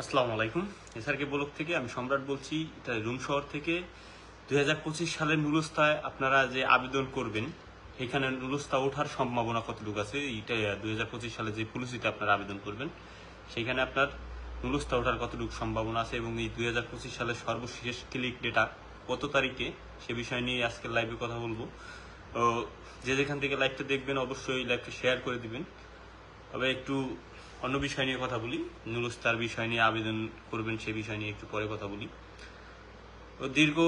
আসসালামু আলাইকুম। SRK block থেকে আমি সম্রাট বলছি, এটা রুম শহর থেকে। দুই হাজার পঁচিশ সালের নুলস্তায় আপনারা যে আবেদন করবেন, এখানে নুলস্তা ওঠার সম্ভাবনা কতটুকু আছে? এইটা দুই সালে যে পলিসিতে আপনারা আবেদন করবেন, সেখানে আপনার নুলস্তা ওঠার কতটুকু সম্ভাবনা আছে এবং এই দুই হাজার পঁচিশ সালের সর্বশেষ ক্লিক ডেটা কত তারিখে, সে বিষয় নিয়ে আজকের লাইভে কথা বলব। যে যেখান থেকে লাইভটা দেখবেন, অবশ্যই লাইভটা শেয়ার করে দিবেন। তবে একটু অন্য বিষয় নিয়ে কথা বলি। নুরুস্তার বিষয় নিয়ে আবেদন করবেন, সে বিষয় নিয়ে একটু পরে কথা বলি। দীর্ঘ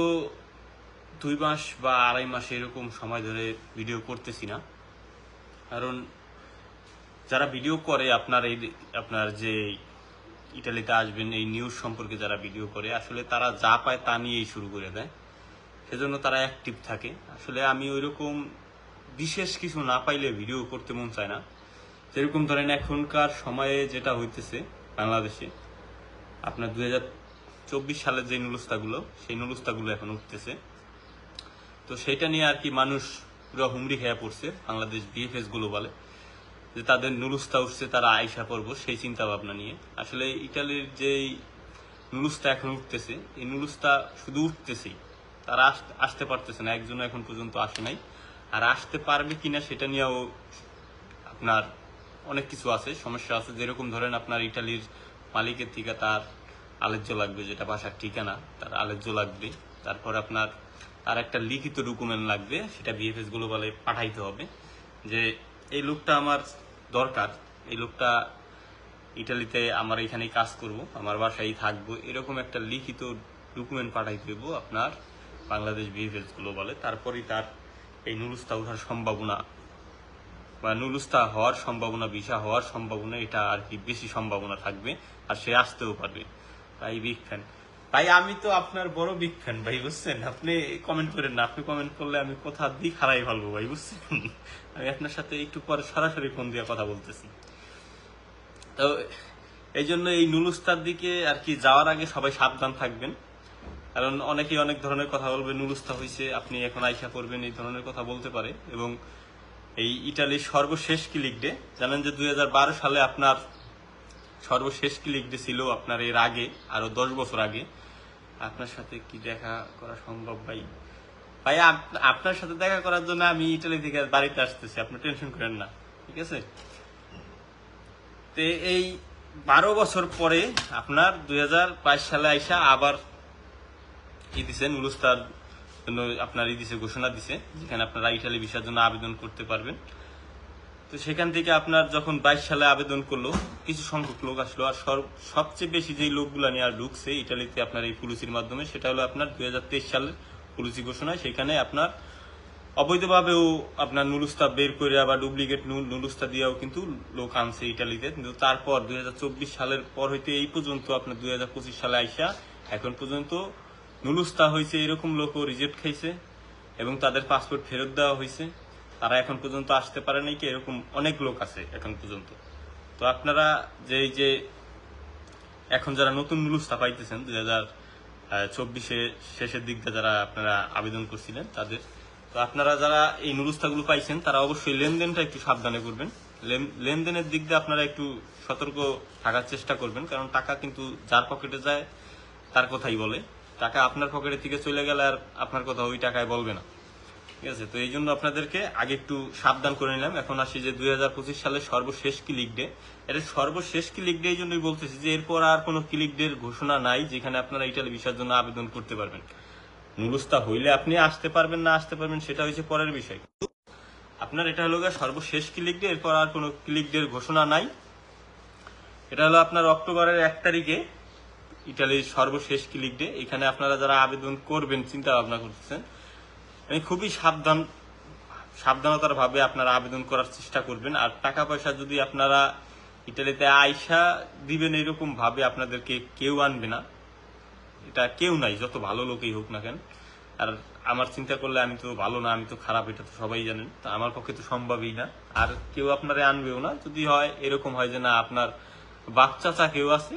দুই মাস বা আড়াই মাস এরকম সময় ধরে ভিডিও করতেছি না। কারণ যারা ভিডিও করে, আপনার এই আপনার যে ইটালিতে আসবেন, এই নিউজ সম্পর্কে যারা ভিডিও করে, আসলে তারা যা পায় তা নিয়েই শুরু করে দেয়। সেজন্য তারা অ্যাক্টিভ থাকে। আসলে আমি ওইরকম বিশেষ কিছু না পাইলে ভিডিও করতে মন চায় না। যেরকম ধরেন এখনকার সময়ে যেটা হইতেছে বাংলাদেশে, আপনার দুই হাজার চব্বিশ সালের যে নুলস্তাগুলো, সেই নুলস্তাগুলো এখন উঠতেছে। তো সেটা নিয়ে আর কি মানুষ পুরো হুমড়ি খেয়ে পড়ছে বাংলাদেশ বিএফএস গ্লোবালে, যে তাদের নুলুস্তা উঠছে, তারা আয়সা পর্ব, সেই চিন্তা ভাবনা নিয়ে। আসলে ইটালির যেই নুলুস্তা এখন উঠতেছে, এই নুলুস্তা শুধু উঠতেছেই, তারা আস- আসতে পারতেছে না, একজনও এখন পর্যন্ত আসে নাই। আর আসতে পারবে কিনা সেটা নিয়েও আপনার অনেক কিছু আছে, সমস্যা আছে। যেরকম ধরেন আপনার ইটালির মালিকের থেকে তার আলেজ্য লাগবে, যেটা বাসার ঠিকানা, তার আলেজ্য লাগবে। তারপর আপনার তার একটা লিখিত ডকুমেন্ট লাগবে, সেটা বিএফএস গ্লোবালে পাঠাইতে হবে। যে এই লোকটা আমার দরকার, এই লোকটা ইটালিতে আমার এখানেই কাজ করব, আমার বাসায় থাকব, এরকম একটা লিখিত ডকুমেন্ট পাঠাইতে দেবো আপনার বাংলাদেশ বিএফএস গ্লোবালে তারপরেই তার এই নুরুস্তা ওঠার সম্ভাবনা বা নুলুস্তা হওয়ার সম্ভাবনা ভিসা হওয়ার সম্ভাবনা, এটা আর কি বেশি সম্ভাবনা থাকবে আর সে আসতেও পারবে। তাই বিগ ফ্যান ভাই আমি তো আপনার বড় বিগ ফ্যান ভাই, বুঝছেন? আপনি কমেন্ট করেন না, আপনি কমেন্ট করলে আমি কোথা দিক হারাই ফেলব ভাই, বুঝছেন? আমি আপনার সাথে একটু পরে সরাসরি ফোন দিয়ে কথা বলতেছি। তো এই জন্য এই নুলুস্তার দিকে আর কি যাওয়ার আগে সবাই সাবধান থাকবেন। কারণ অনেকেই অনেক ধরনের কথা বলবে, নুলুস্তা হয়েছে আপনি এখন আইসা করবেন এই ধরনের কথা বলতে পারে। এবং এই ইটালির সর্বশেষ ক্লিক ডে জানেন যে দু হাজার বারো সালে আপনার সর্বশেষ ক্লিক ডে ছিল আপনার এর আগে, আরও দশ বছর আগে। আপনার সাথে কি দেখা করা সম্ভব ভাই? ভাই আপনার সাথে দেখা করার জন্য আমি ইটালি থেকে বাড়িতে আসতেছি, আপনি টেনশন করেন না, ঠিক আছে? তে এই বারো বছর পরে আপনার দুই হাজার বাইশ সালে আইসা আবার দিছে নুরুস্তার জন্য আপনার ই দিছে ঘোষণা দিছে, যেখানে আপনারা ইটালি ভিসার জন্য আবেদন করতে পারবেন। তো সেখান থেকে আপনার যখন বাইশ সালে আবেদন করল, কিছু সংখ্যক লোক আসলো, আর সবচেয়ে বেশি যে লোকগুলা নিয়ে আর ঢুকছে ইটালিতে আপনার এই পুলিশের মাধ্যমে, সেটা হলো আপনার দুই সালের পুলিশি ঘোষণা। সেখানে আপনার অবৈধভাবেও আপনার নুলুস্তা বের করে আবার ডুপ্লিকেট নুলুস্তা দিয়েও কিন্তু লোক আনছে ইটালিতে। কিন্তু তারপর দুই হাজার চব্বিশ সালের পর হইতে এই পর্যন্ত আপনার দুই হাজার পঁচিশ সালে আইসা, এখন পর্যন্ত নুলুস্তা হয়েছে এরকম লোকও রিজেক্ট খাইছে এবং তাদের পাসপোর্ট ফেরত দেওয়া হয়েছে তারা এখন পর্যন্ত আসতে পারে নাই কি? এরকম অনেক লোক আছে এখন পর্যন্ত। তো আপনারা যে যে এখন যারা নতুন নুলুস্তা পাইতেছেন, দুই হাজার চব্বিশে শেষের দিকটা যারা আপনারা আবেদন করছিলেন তাদের, তো আপনারা যারা এই নুলুস্তাগুলো পাইছেন, তারা অবশ্যই লেনদেনটা একটু সাবধানে করবেন। লেন- লেনদেনের দিক দিয়ে আপনারা একটু সতর্ক থাকার চেষ্টা করবেন, কারণ টাকা কিন্তু যার পকেটে যায়, তার কথাই বলে। টাকা আপনার পকেটের থেকে চলে গেলে আর আপনার কথা ওই টাকায় বলবে না। ঠিক আছে? তো এই জন্য আপনাদেরকে আগে একটু সাবধান করে নিলাম। এখন আসি যে দুই সালের সর্বশেষ ক্লিক ডে এটা সর্বশেষ ক্লিক ডে এই জন্যই বলতেছি যে এরপর আর কোনো ক্লিক ডের ঘোষণা নাই যেখানে আপনারা ইটালি ভিসার জন্য আবেদন করতে পারবেন। নুলুস্তা হইলে আপনি আসতে পারবেন, না আসতে পারবেন সেটা হচ্ছে পরের বিষয়। আপনার এটা হলো সর্বশেষ ক্লিক ডে এরপর আর কোনো ক্লিক ডের ঘোষণা নাই। এটা হলো আপনার অক্টোবরের এক তারিখে ইটালির সর্বশেষ ক্লিক ডে এখানে আপনারা যারা আবেদন করবেন চিন্তা ভাবনা করতেছেন মানে খুবই সাবধান, সাবধানতার ভাবে আপনারা আবেদন করার চেষ্টা করবেন। আর টাকা পয়সা যদি আপনারা ইটালিতে আইসা দিবেন এরকম ভাবে, আপনাদেরকে কেউ আনবে না। এটা কেউ নাই, যত ভালো লোকই হোক না কেন। আর আমার চিন্তা করলে আমি তো ভালো না, আমি তো খারাপ, এটা তো সবাই জানেন। তো আমার পক্ষে তো সম্ভবই না। আর কেউ আপনারা আনবেও না। যদি হয়, এরকম হয় যে না, আপনার বাচ্চা চা কেউ আছে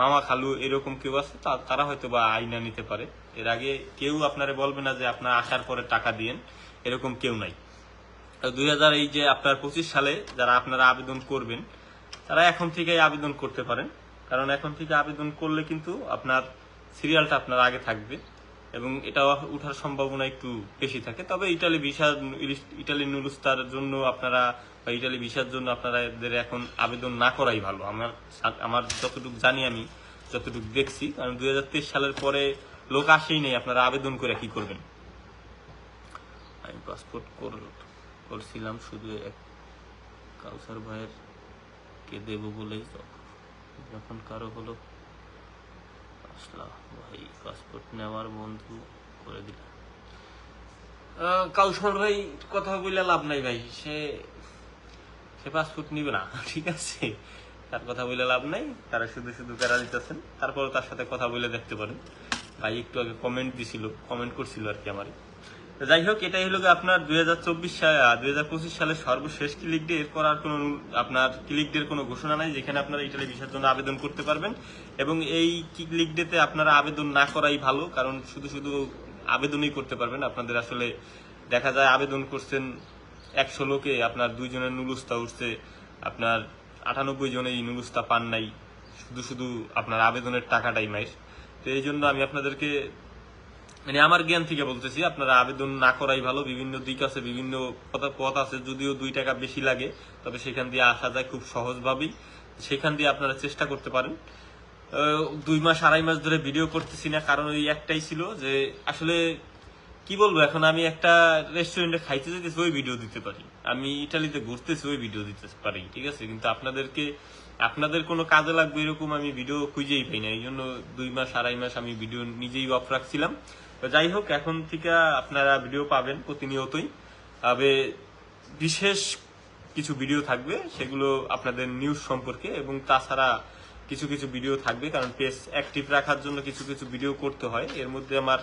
মামা খালু এরকম কেউ আছে তারা হয়তো বা আইনা নিতে পারে। এর আগে কেউ আপনারে বলবে না যে আপনার আসার পরে টাকা দিয়েন, এরকম কেউ নাই। দুই হাজার এই যে আপনার পঁচিশ সালে যারা আপনারা আবেদন করবেন, তারা এখন থেকেই আবেদন করতে পারেন। কারণ এখন থেকে আবেদন করলে কিন্তু আপনার সিরিয়ালটা আপনার আগে থাকবে। এবং এটা উঠার সম্ভাবনা একটু বেশি থাকে। তবে ইটালি ভিসা, ইটালি নুলুস্তার জন্য আপনারা বা ইটালি ভিসার জন্য আপনারা এদের এখন আবেদন না করাই ভালো। আমার আমার যতটুকু জানি আমি, যতটুকু দেখছি, কারণ দুই হাজার তেইশ সালের পরে লোক আসেই নেই আপনারা আবেদন করে কি করবেন? আমি পাসপোর্ট করছিলাম, শুধু এক কাউসার ভাইয়ের কে দেব বলেই যখন কারও হলো আসলা। ভাই পাসপোর্ট নেওয়ার বন্ধু করে দিল। কাউসার ভাই, কথা বললে লাভ নাই ভাই। সে সে পাসপোর্ট নিবে না, ঠিক আছে? তার কথা বলে লাভ নাই, তারা শুধু শুধু প্যারা দিতেছেন। তারপর তার সাথে কথা বলে দেখতে পারেন। ভাই, একটু আগে কমেন্ট দিছিল কমেন্ট করছিল আর কি আমারই তো যাই হোক, এটাই হলো আপনার দুই হাজার চব্বিশ সালে দুই হাজার পঁচিশ সালের সর্বশেষ ক্লিক ডে এরপর আর কোনো আপনার ক্লিক ডের কোনো ঘোষণা নাই, যেখানে আপনারা ইটালি ভিসার জন্য আবেদন করতে পারবেন। এবং এই ক্লিক ডেতে আপনারা আবেদন না করাই ভালো, কারণ শুধু শুধু আবেদনই করতে পারবেন। আপনাদের আসলে দেখা যায় আবেদন করছেন একশো লোকে, আপনার দুইজনের নুলুস্তা উঠছে, আপনার আটানব্বই জনে এই নুলুস্তা পান নাই, শুধু শুধু আপনার আবেদনের টাকাটাই মাইর তো এই জন্য আমি আপনাদেরকে মানে আমার জ্ঞান থেকে বলতেছি, আপনারা আবেদন না করাই ভালো। বিভিন্ন দিক আছে, বিভিন্ন পথ- আছে, যদিও দুই টাকা বেশি লাগে, তবে সেখান দিয়ে আসা যায় খুব সহজভাবেই। সেখান দিয়ে আপনারা চেষ্টা করতে পারেন। দুই মাস, আড়াই মাস ধরে ভিডিও করতেছি না, কারণ ওই একটাই ছিল যে, আসলে কি বলব, এখন আমি একটা রেস্টুরেন্টে খাইতে যেতেছি ওই ভিডিও দিতে পারি। আমি ইটালিতে ঘুরতেছি, ওই ভিডিও দিতে পারি, ঠিক আছে? কিন্তু আপনাদেরকে, আপনাদের কোনো কাজে লাগবে এরকম আমি ভিডিও খুঁজেই পাই না। এই জন্য দুই মাস, আড়াই মাস আমি ভিডিও নিজেই অফ রাখছিলাম। তো যাই হোক, এখন থেকে আপনারা ভিডিও পাবেন প্রতিনিয়তই। তবে বিশেষ কিছু ভিডিও থাকবে, সেগুলো আপনাদের নিউজ সম্পর্কে এবং তাছাড়া কিছু কিছু ভিডিও থাকবে, কারণ পেজ অ্যাক্টিভ রাখার জন্য কিছু কিছু ভিডিও করতে হয়। এর মধ্যে আমার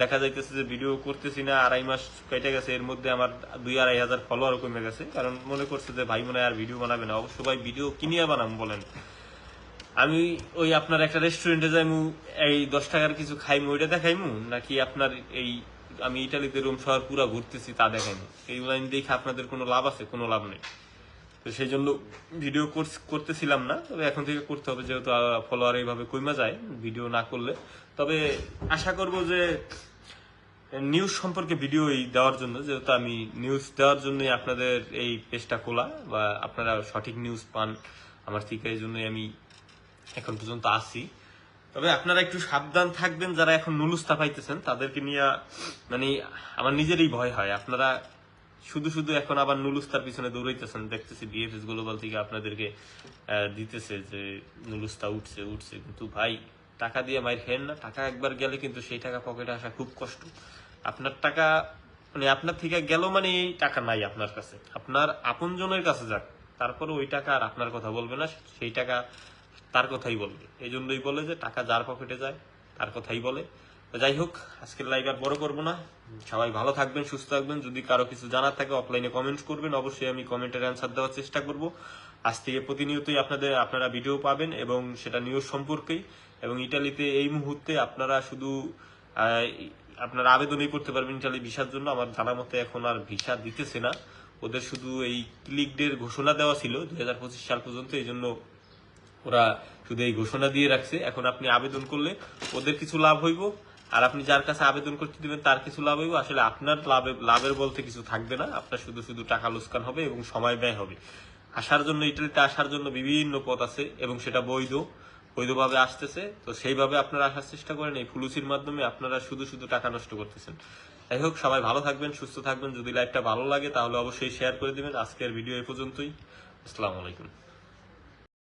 দেখা যাইতেছে যে ভিডিও করতেছি না, আড়াই মাস কেটে গেছে, এর মধ্যে আমার দুই আড়াই হাজার ফলোয়ার কমে গেছে। কারণ মনে করছে যে ভাই মনে আর ভিডিও বানাবে না। অবশ্য ভাই ভিডিও কিনিয়ে বানাম বলেন। আমি ওই আপনার একটা রেস্টুরেন্টে যাইমু, এই দশ টাকার কিছু খাইমু, ওইটা দেখাইমু? নাকি আপনার এই, আমি ইটালিতে রুম শহর পুরা ঘুরতেছি, তা দেখাইমু? এই লাইন দেখে আপনাদের কোনো লাভ আছে? কোনো লাভ নেই। তো সেই জন্য ভিডিও কোর্স করতেছিলাম না, তবে এখন থেকে করতে হবে, যেহেতু ফলোয়ার এইভাবে কইমা যায় ভিডিও না করলে। তবে আশা করব যে নিউজ সম্পর্কে ভিডিও দেওয়ার জন্য, যেহেতু আমি নিউজ দেওয়ার জন্যই আপনাদের এই পেজটা খোলা, বা আপনারা সঠিক নিউজ পান, আমার থেকে এই জন্যই আমি এখন পর্যন্ত আসি তবে আপনারা একটু সাবধান থাকবেন, যারা এখন নুলুস্তা পাইতেছেন, তাদেরকে নিয়ে মানে আমার নিজেরই ভয় হয়। আপনারা শুধু শুধু এখন আবার নুলুস্তার পিছনে দৌড়াইতেছেন, দেখতেছি বিএফএস গ্লোবাল থেকে আপনাদেরকে দিতেছে যে নুলুস্তা উঠছে উঠছে। কিন্তু ভাই, টাকা দিয়ে মাইর খেন না। টাকা একবার গেলে কিন্তু সেই টাকা পকেটে আসা খুব কষ্ট। আপনার টাকা মানে আপনার থেকে গেল মানে এই টাকা নাই আপনার কাছে। আপনার আপনজনের কাছে যাক, তারপরে ওই টাকা আর আপনার কথা বলবে না। সেই টাকা তার কথাই বলবে। এই জন্যই বলে যে টাকা যার পকেটে যায়, তার কথাই বলে। যাই হোক, আজকের লাইভ আর বড় করব না। সবাই ভালো থাকবেন, সুস্থ থাকবেন। যদি কারও কিছু জানার থাকে অফলাইনে কমেন্ট করবেন। অবশ্যই আমি কমেন্টের অ্যান্সার দেওয়ার চেষ্টা করব। আজ থেকে প্রতিনিয়তই আপনাদের, আপনারা ভিডিও পাবেন এবং সেটা নিউজ সম্পর্কেই। এবং ইটালিতে এই মুহূর্তে আপনারা শুধু আপনারা আবেদনই করতে পারবেন ইটালি ভিসার জন্য। আমার জানা মতে এখন আর ভিসা দিতেছে না। ওদের শুধু এই ক্লিক ডের ঘোষণা দেওয়া ছিল দুই হাজার পঁচিশ সাল পর্যন্ত। এই জন্য ওরা শুধু এই ঘোষণা দিয়ে রাখছে, এখন আপনি আবেদন করলে ওদের কিছু লাভ হইব, আর আপনি যার কাছে আবেদন করতে দিবেন তার কিছু লাভ হইব। আসলে আপনার লাভে, লাভের বলতে কিছু থাকবে না, আপনার শুধু শুধু টাকা লোসকান হবে এবং সময় ব্যয় হবে। আসার জন্য, ইটালিতে আসার জন্য বিভিন্ন পথ আছে এবং সেটা বৈধ, বৈধভাবে আসতেছে। তো সেইভাবে আপনারা আসার চেষ্টা করেন, এই ফুলুসির মাধ্যমে আপনারা শুধু শুধু টাকা নষ্ট করতেছেন। যাই হোক, সবাই ভালো থাকবেন, সুস্থ থাকবেন। যদি লাইভটা ভালো লাগে, তাহলে অবশ্যই শেয়ার করে দিবেন। আজকের ভিডিও এই পর্যন্তই। আসসালামু আলাইকুম।